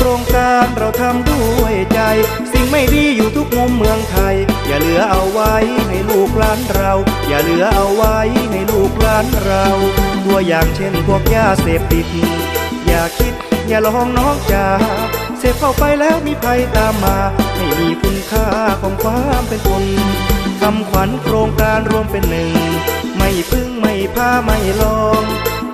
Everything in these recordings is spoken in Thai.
ครงการเราทำด้วยใจ สิ่งไม่ดีอยู่ทุกมุมเมืองไทย อย่าเหลือเอาไว้ให้ลูกหลานเรา อย่าเหลือเอาไว้ให้ลูกหลานเรา ตัวอย่างเช่นพวกยาเสพติด อย่าคิดอย่าลองน้องจ๋าเสพเข้าไปแล้วมีภัยตามมา ไม่มีคุณค่าของความเป็นคนคำขวัญโครงการรวมเป็นหนึ่ง ไม่พึ่งไม่พาไม่ลอง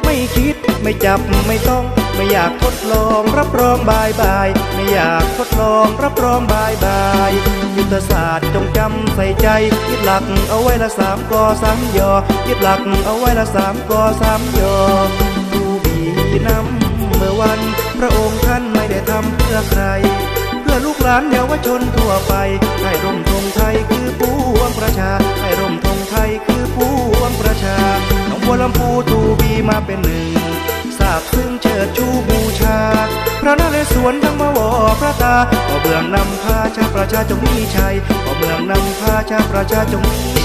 ไม่คิดไม่จับไม่ต้อง ไม่อยากทดลองรับรองบายบาย ไม่อยากทดลองรับรองบายบาย ยุทธศาสตร์จงจำใส่ใจ ยึดหลักเอาไว้ละสามกอสามยอ ยึดหลักเอาไว้ละสามกอสามยอดูบีน้ำเมื่อวัน พระองค์ท่านไม่ได้ทำเพื่อใครเพื่อลูกหลานเยาวชนทั่วไป ให้ร่มธงไทยคือผู้วงประชา ให้ร่มธงไทยคือผู้วงประชาหนองบัวลำพูทูบี มาเป็นหนึ่งทราบซึ่งเชิดชูบูชา พระนเรศวรทั้งมาวอพระตาขอเบื้องนำพาชาประชาจงมีชัยขอเบื้องนำพาชาประชาจงมี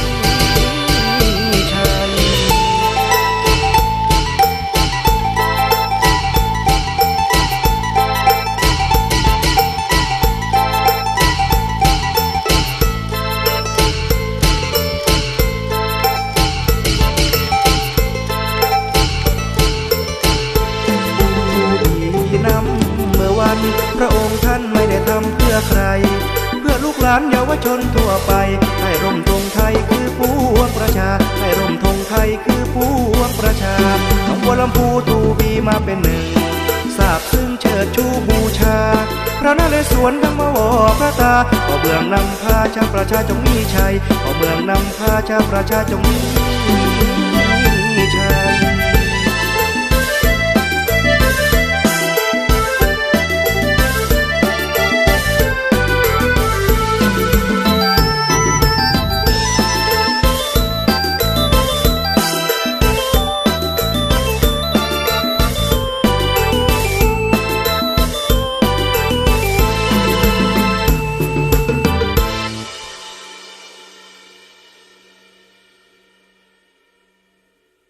ใคร เพื่อลูกหลานเยาวชนทั่วไป ให้ร่มธงไทยคือผู้วงประชา ให้ร่มธงไทยคือผู้วงประชาหนองบัวลำพูทูบีมาเป็นหนึ่งทราบซึ้งเชิดชูบูชา พระนเรศวรทั้งมาวอพระตาขอเบื้องนำพาชาประชาจงมีชัยขอเบื้องนำพาชาประชาจงมี